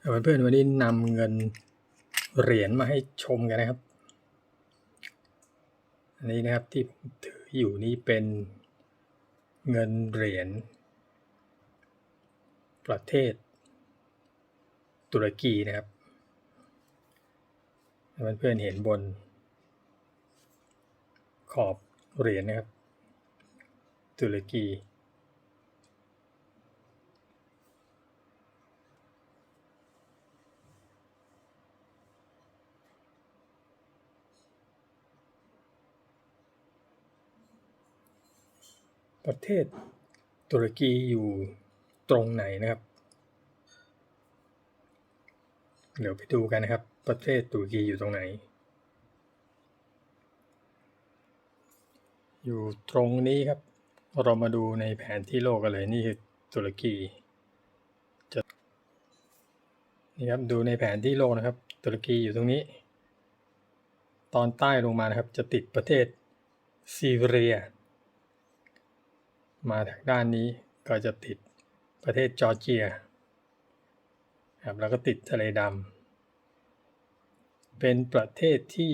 เพื่อนๆวันนี้นำเงินเหรียญมาให้ชมกันนะครับ อันนี้นะครับที่ผมถืออยู่นี่เป็นเงินเหรียญประเทศ ตุรกีนะครับเพื่อนๆเห็นบน ขอบเหรียญนะครับ ตุรกี ประเทศตุรกีอยู่ตรงไหนนะครับ เดี๋ยวไปดูกันนะครับ ประเทศตุรกีอยู่ตรงไหน อยู่ตรงนี้ครับ เรามาดูในแผนที่โลกกันเลยนี่คือตุรกีจะนี่ครับดูในแผนที่โลกนะครับ ตุรกีอยู่ตรงนี้ ตอนใต้ลงมานะครับจะติดประเทศซีเรีย มาทางด้านนี้ก็จะติดประเทศจอร์เจียครับแล้วก็ติดทะเลดำเป็นประเทศที่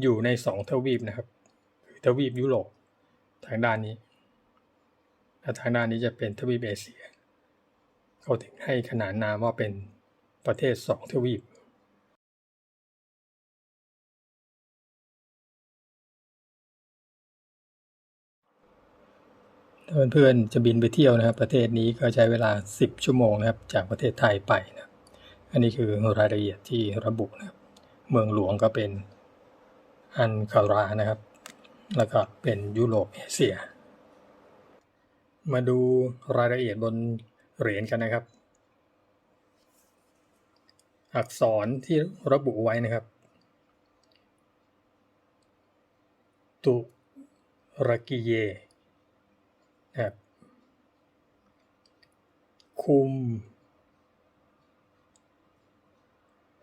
อยู่ในสองทวีปนะครับคือทวีปยุโรปทางด้านนี้และทางด้านนี้จะเป็นทวีปเอเชียเขาถึงให้ขนานนามว่าเป็นประเทศสองทวีป ถ้าเพื่อนๆจะบินไปเที่ยวนะครับ ประเทศนี้ก็ใช้เวลา 10 ชั่วโมงนะครับ จากประเทศไทยไปนะอันนี้คือรายละเอียดที่ระบุนะครับ เมืองหลวงก็เป็นอันคารานะครับ แล้วก็เป็นยุโรปเอเชีย มาดูรายละเอียดบนเหรียญกันนะครับ อักษรที่ระบุไว้นะครับ ตุรกีเย ครับคุม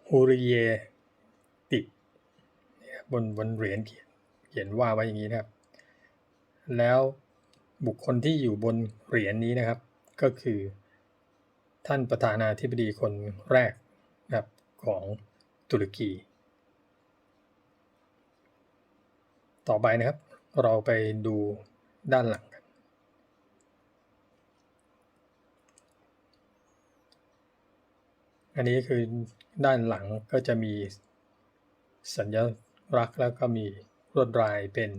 ฮูริเยตินะบบนบนเหรียญเขียนเขียนว่าไว้อย่างนี้นะครับ แล้วบุคคลที่อยู่บนเหรียญนี้นะครับ ก็คือท่านประธานาธิบดีคนแรกนะครับของตุรกี ต่อไปนะครับ เราไปดูด้านหลังกัน อันนี้คือด้านหลังก็จะมีสัญลักษณ์แล้วก็มีลวดลายเป็น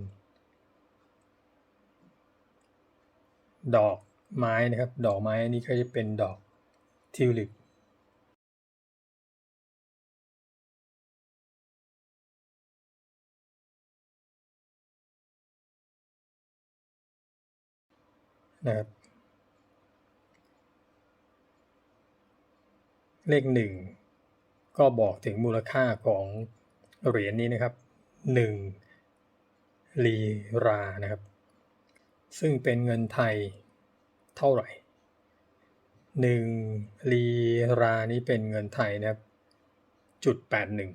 ดอกไม้นะครับ ดอกไม้อนี้ก็จะเป็นดอกทิวลิปนะครับ เลขหนึ่งก็บอกถึงมูลค่าของเหรียญนี้นะครับหนึ่งลีรานะครับ ซึ่งเป็นเงินไทยเท่าไหร่หนึ่งลีรานี้เป็นเงินไทยนะครับจุดแปดหนึ่ง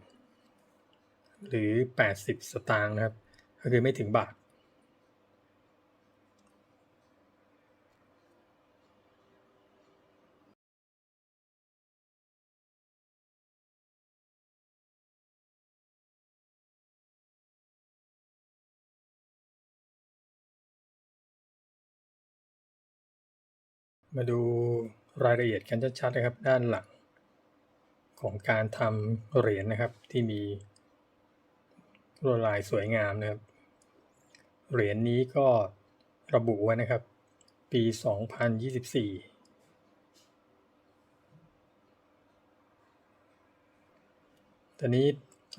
หรือแปดสิบสตางค์นะครับ ก็คือไม่ถึงบาท มาดูรายละเอียดกันชัดๆนะครับ ด้านหลังของการทำเหรียญนะครับที่มีลวดลายสวยงามนะครับ เหรียญนี้ก็ระบุไว้นะครับ ปี 2024ตอนนี้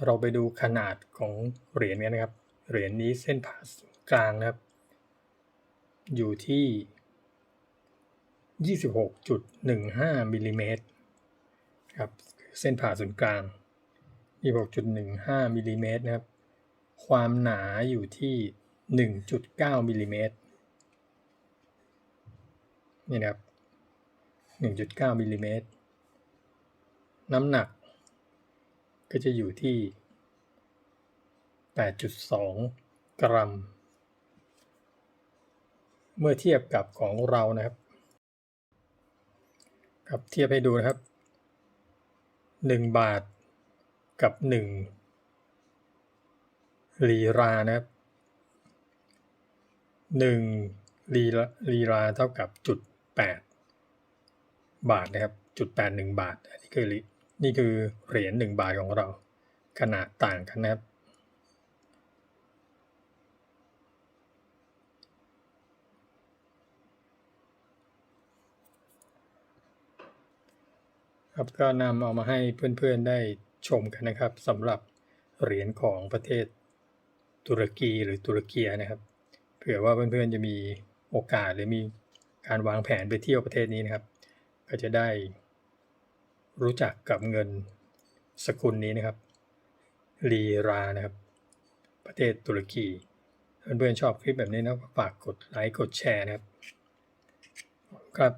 เราไปดูขนาดของเหรียญกันนะครับ เหรียญนี้เส้นผ่าศูนย์กลางนะครับ อยู่ที่ 26.15มิลลิเมตรครับเส้นผ่าศูนย์กลาง 26.15มิลลิเมตรนะครับ ความหนาอยู่ที่ 1.9มิลลิเมตรนี่นะครับ 1.9มิลลิเมตร น้ำหนัก ก็จะอยู่ที่ 8.2 กรัม เมื่อเทียบกับของเรานะครับ ครับเทียบให้ดูนะครับหนึ่งบาทกับหนึ่งลีรานะครับหนึ่งลีราลีราเท่ากับจุดแปดบาทนะครับจุดแปดหนึ่งบาทอันนี้คือนี่คือเหรียญหนึ่งบาทของเราขนาดต่างกันนะครับ ครับก็นำเอามาให้เพื่อนๆได้ชมกันนะครับสำหรับเหรียญของประเทศตุรกีหรือตุรเกียนะครับ เผื่อว่าเพื่อนๆจะมีโอกาสหรือมีการวางแผนไปเที่ยวประเทศนี้นะครับ ก็จะได้รู้จักกับเงินสกุลนี้นะครับลีรานะครับ ประเทศตุรกีเพื่อนๆชอบคลิปแบบนี้นะฝากกดไลค์กดแชร์นะครับ ครับ